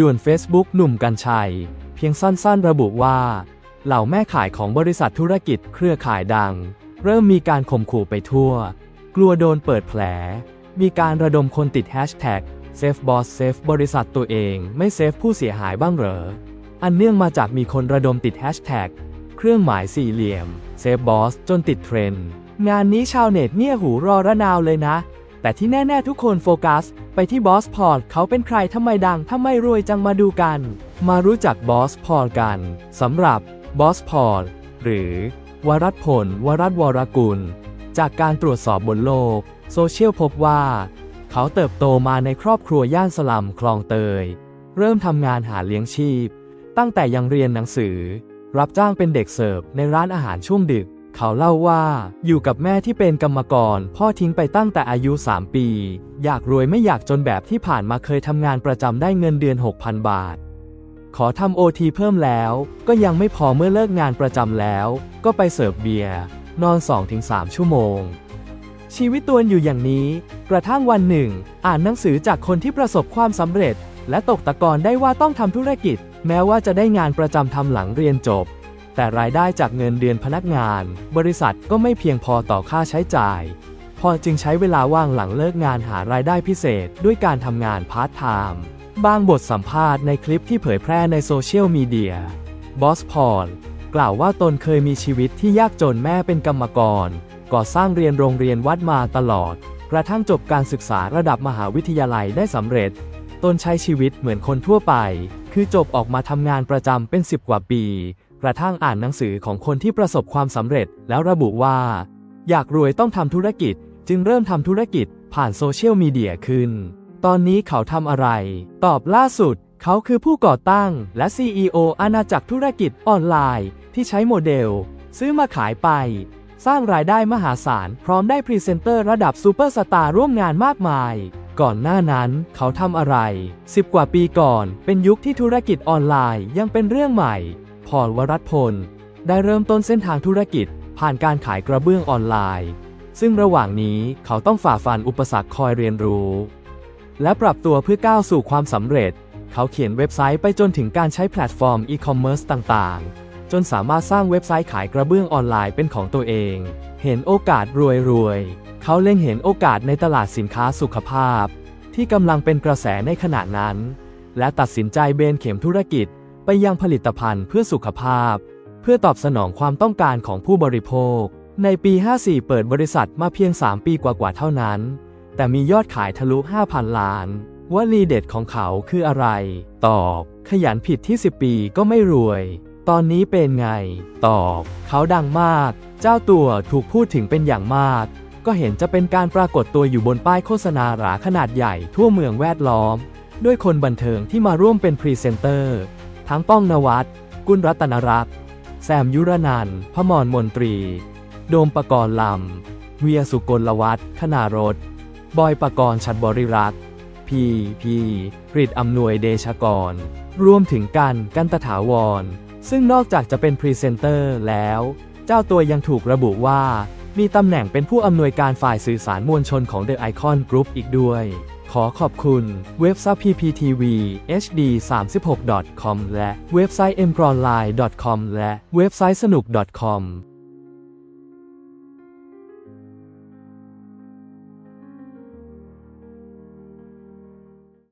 ด่วน Facebook หนุ่มกัญชัย เพียงสั้นๆ ระบุว่า เหล่าแม่ขายของบริษัทธุรกิจเครือข่ายดัง เริ่มมีการข่มขู่ไปทั่ว กลัวโดนเปิดแผล มีการระดมคนติดแฮชแท็กเซฟบอสเซฟบริษัทตัวเองไม่เซฟผู้เสียหายบ้างเหรอ อันเนื่องมาจากมีคนระดมติดแฮชแท็กเครื่องหมายสี่เหลี่ยมเซฟบอสจนติดเทรนด์งานนี้ชาวเน็ตเงี่ยหูรอระนาวเลยนะ แต่ที่แน่ ๆ ทุกคนโฟกัส ไปที่บอสพอร์ตเขาเป็นใครทำไมดังทำไมรวยจังมาดูกัน มารู้จักบอสพอร์ตกันสำหรับบอสพอร์ตหรือ วรัตพล วรัตวรกุล จากการตรวจสอบบนโลก โซเชียลพบว่า เขาเติบโตมาในครอบครัวย่านสลัมคลองเตย เริ่มทำงานหาเลี้ยงชีพ ตั้งแต่ยังเรียนหนังสือ รับจ้างเป็นเด็กเสิร์ฟในร้านอาหารช่วงดึก เขาเล่าว่าอยู่กับแม่ที่เป็นกรรมกร พ่อทิ้งไปตั้งแต่อายุ 3 ปี อยากรวยไม่อยากจนแบบที่ผ่านมาเคยทำงานประจำได้เงินเดือน 6,000 บาท ขอทำโอทีเพิ่มแล้ว ก็ยังไม่พอเมื่อเลิกงานประจำแล้ว ก็ไปเสิร์ฟเบียร์นอน 2-3 ชั่วโมง ชีวิตตัวนอยู่อย่างนี้ กระทั่งวันหนึ่ง อ่านหนังสือจากคนที่ประสบความสำเร็จ และตกตะกอนได้ว่าต้องทำธุรกิจ แม้ว่าจะได้งานประจำทำหลังเรียนจบ แต่รายได้จากเงินเดือนพนักงาน บริษัทก็ไม่เพียงพอต่อค่าใช้จ่าย พอจึงใช้เวลาว่างหลังเลิกงานหารายได้พิเศษด้วยการทำงานพาร์ทไทม์บางบทสัมภาษณ์ในคลิปที่เผยแพร่ในโซเชียลมีเดียบอสพอลกล่าวว่าตนเคยมีชีวิตที่ยากจนแม่เป็นกรรมกร ก่อสร้างเรียนโรงเรียนวัดมาตลอด กระทั่งจบการศึกษาระดับมหาวิทยาลัยได้สำเร็จ ตนใช้ชีวิตเหมือนคนทั่วไป คือจบออกมาทำงานประจำเป็น10กว่าปี กระทั่งอ่านหนังสือของคนที่ประสบความสำเร็จ แล้วระบุว่า อยากรวยต้องทำธุรกิจ จึงเริ่มทำธุรกิจผ่านโซเชียลมีเดียขึ้น ตอนนี้เขาทำอะไร ตอบล่าสุด เขาคือผู้ก่อตั้งและ CEO อาณาจักรธุรกิจออนไลน์ ที่ใช้โมเดล ซื้อมาขายไป สร้างรายได้มหาศาล พร้อมได้พรีเซนเตอร์ระดับซูเปอร์สตาร์ร่วมงานมากมาย ก่อนหน้านั้นเขาทำอะไร 10 กว่าปีก่อน เป็นยุคที่ธุรกิจออนไลน์ยังเป็นเรื่องใหม่ พอลวรัตพล ได้เริ่มต้นเส้นทางธุรกิจ ผ่านการขายกระเบื้องออนไลน์ ซึ่งระหว่างนี้เขาต้องฝ่าฟันอุปสรรคคอยเรียนรู้ และปรับตัวเพื่อก้าวสู่ความสำเร็จ เขาเขียนเว็บไซต์ไปจนถึงการใช้แพลตฟอร์มอีคอมเมิร์ซต่างๆ จนสามารถสร้างเว็บไซต์ขายกระเบื้องออนไลน์เป็นของตัวเอง เห็นโอกาสรวยรวยๆเขาเล็งเห็นโอกาสในตลาดสินค้าสุขภาพ ที่กำลังเป็นกระแสในขณะนั้น และตัดสินใจเบนเข็มธุรกิจ ไปยังผลิตภัณฑ์เพื่อสุขภาพ เพื่อตอบสนองความต้องการของผู้บริโภค ในปี 54 เปิดบริษัทมาเพียง 3 ปีกว่าๆเท่านั้น แต่มียอดขายทะลุ 5,000 ล้านวลีเด็ดของเขาคืออะไร ตอบ ขยันผิดที่ 10 ปีก็ไม่รวย ตอนนี้เป็นไง ตอบ เขาดังมาก เจ้าตัวถูกพูดถึงเป็นอย่างมาก ก็เห็นจะเป็นการปรากฏตัวอยู่บนป้ายโฆษณาหราขนาดใหญ่ทั่วเมืองแวดล้อม ด้วยคนบันเทิงที่มาร่วมเป็นพรีเซนเตอร์ ทั้งป้องนวัตกุลรัตนรักษ์แซมยุรนันท์พมรมนตรี โดมปกรณ์ลำ เวียสุกลวัฒน์ขนารถ บอยปกรณ์ชัดบริรักษ์พีพีกริดอำนวยเดชกร รวมถึงกันกันตถาวร ซึ่งนอกจากจะเป็นพรีเซนเตอร์แล้ว เจ้าตัวยังถูกระบุว่า มีตำแหน่งเป็นผู้อำนวยการฝ่ายสื่อสารมวลชนของ The Icon Group อีกด้วย ขอขอบคุณเว็บไซต์ PPTV HD 36 com และเว็บไซต์ m p r o n l i n e com และเว็บไซต์สนุก .com